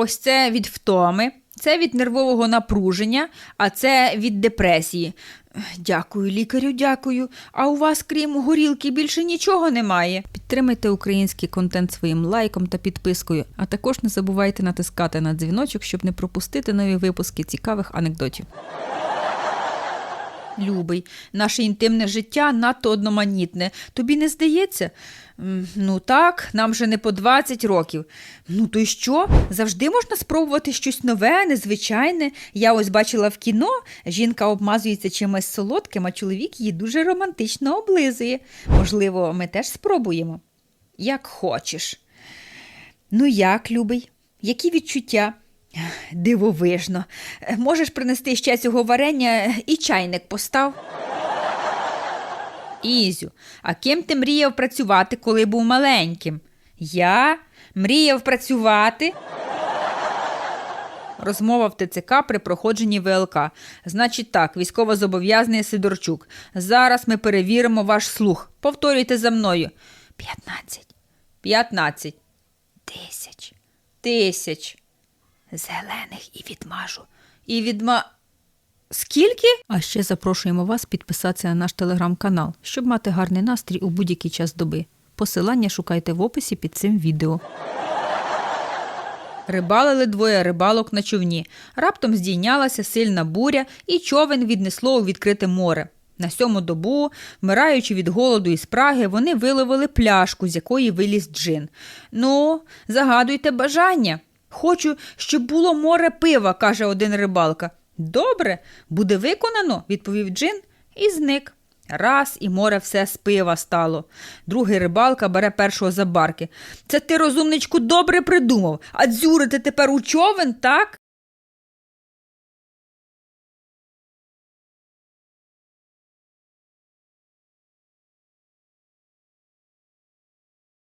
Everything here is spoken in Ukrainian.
Ось це від втоми, це від нервового напруження, а це від депресії. Дякую, лікарю, дякую. А у вас, крім горілки, більше нічого немає. Підтримайте український контент своїм лайком та підпискою, а також не забувайте натискати на дзвіночок, щоб не пропустити нові випуски цікавих анекдотів. Любий, наше інтимне життя надто одноманітне. Тобі не здається? Ну так, нам вже не по 20 років. Ну то й що? Завжди можна спробувати щось нове, незвичайне. Я ось бачила в кіно, жінка обмазується чимось солодким, а чоловік її дуже романтично облизує. Можливо, ми теж спробуємо. Як хочеш. Ну як, любий? Які відчуття? Дивовижно. Можеш принести ще цього варення і чайник постав. Ізю, а ким ти мріяв працювати, коли був маленьким? Я мріяв працювати. Розмова в ТЦК при проходженні ВЛК. Значить так, військовозобов'язаний Сидорчук. Зараз ми перевіримо ваш слух. Повторюйте за мною. 15. 15. Тисяч. Тисяч. Зелених і відмажу. І відма. Скільки? А ще запрошуємо вас підписатися на наш телеграм-канал, щоб мати гарний настрій у будь-який час доби. Посилання шукайте в описі під цим відео. Рибалили двоє рибалок на човні. Раптом здійнялася сильна буря, і човен віднесло у відкрите море. На сьому добу, вмираючи від голоду і спраги, вони виловили пляшку, з якої виліз джин. Ну, загадуйте бажання. Хочу, щоб було море пива, каже один рибалка. Добре, буде виконано, відповів джин і зник. Раз і море все з пива стало. Другий рибалка бере першого за барки. Це ти, розумничку, добре придумав. А дзюрити тепер у човен, так?